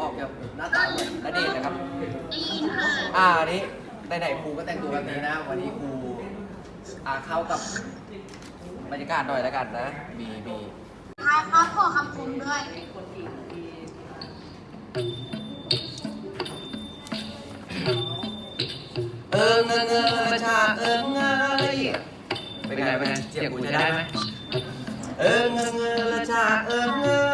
ออกจากหน้าตาเหมือนณเดชน์นะครับ ได้ยินค่ะ อ่าอันนี้ไหนๆครูก็แต่งตัวแบบนี้นะ วันนี้ครูอ่าเข้ากับบรรยากาศหน่อยแล้วกันนะมีมีทายครับขอคำคมด้วย เอิงเอิงเอิงละชาเอิงเอ้ยเป็นไงเป็นไงเสียงครูใช้ได้ไหมเอิงเอิงเอิงละชาเอิงเอ้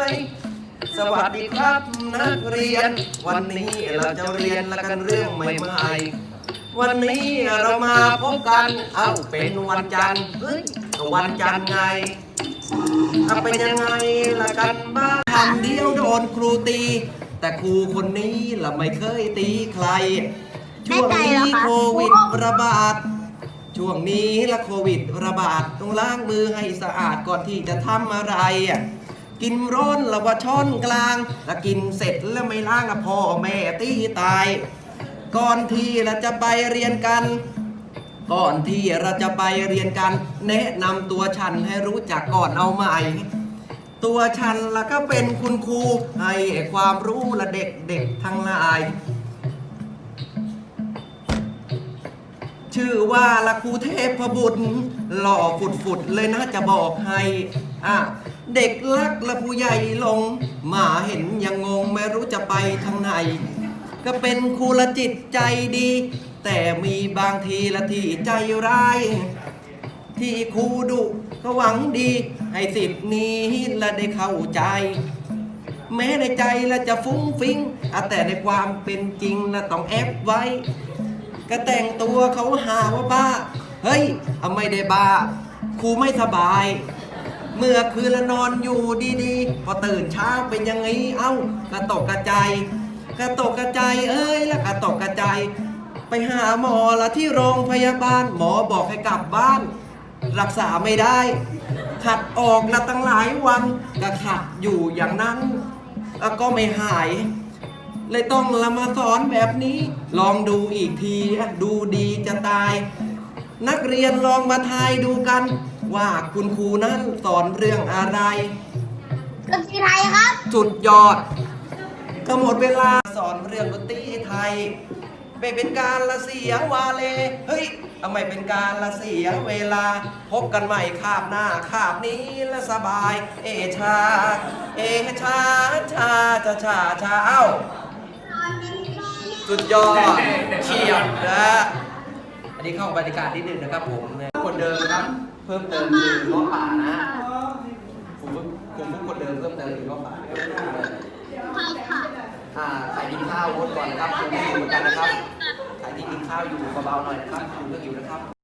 ยส วัสดีครับ นักเรียน วันนี้เราจะเรียนละกันเรื่องใหม่ๆวันนี้เรามาพบกัน เอ้าเป็นวันจันทร์เฮ้ยก็วันจันทร์ไงเอาเป็นยังไงละกันบ้างทำเดียวโดนครูตี แต่ครูคนนี้ละไม่เคยตีใคร ช่วงนี้โควิดระบาดช่วงนี้ละโควิดระบาดต้องล้างมือให้สะอาดก่อนที่จะทำอะไรอะ กินร้อนละว่าช้อนกลางแล้วกินเสร็จแล้วไม่ล้างอะพ่อแม่ตีตาย ก่อนที่เราจะไปเรียนกัน ก่อนที่เราจะไปเรียนกัน แนะนำตัวฉันให้รู้จักก่อนเอาใหม่ตัวฉันละก็เป็นคุณครูให้ความรู้ละเด็กเด็กทั้งหลาย ชื่อว่าละครูเทพบุตรหล่อฝุดฝุดๆเลยนะจะบอกให้อะ เด็กรักละผู้ใหญ่ลง หมาเห็นยังงงไม่รู้จะไปทางไหน ก็เป็นครูละจิตใจดี แต่มีบางทีละที่ใจร้าย ที่ครูดุก็หวังดี ให้สิทธิ์นี้ละได้เข้าใจ แม้ในใจละจะฟุ้งฟิ้งอะแต่ในความเป็นจริงละต้องแอบไว้ ก็แต่งตัวเขาหาว่าบ้า เฮ้ยเอาไม่ได้บ้าครูไม่สบาย เมื่อคืนละนอนอยู่ดีๆ พอตื่นเช้าเป็นยังไงเอ้ากระตกกระใจกระตกกระใจเอ้ยแล้วกระตกกระใจ ไปหาหมอละที่โรงพยาบาลหมอบอกให้กลับบ้าน รักษาไม่ได้ ขัดออกละตั้งหลายวันก็ขัดอยู่อย่างนั้นแล้วก็ไม่หาย เลยต้องละมาสอนแบบนี้ ลองดูอีกทีดูดีจะตาย นักเรียนลองมาทายดูกัน ว่าคุณครูนั้นสอนเรื่องอะไรดนตรีไทยครับ จุดยอด ก็หมดเวลาสอนเรื่องดนตรีไทย ไม่เป็นการละเสียวาเล เฮ้ยทำไมเป็นการละเสียเวลา พบกันใหม่คาบหน้าคาบนี้และสบาย เอชา เอชาชาชาชาชาเอ้าสุดยอดเฉียบนะ อันนี้เข้าบรรยากาศนิดหนึงนะครับผมคนเดิมนะครับ เพิ่มเติมคือง้อป่านะผมเพิ่งผมเพิ่งคนเดิมเพิ่มเติมคือง้อป่าใช่ค่ะอ่าใครกินข้าวงดก่อนนะครับผมไม่อยู่เหมือนกันนะครับใครที่กินข้าวอยู่เบาๆหน่อยนะครับคุณก็อยู่นะครับ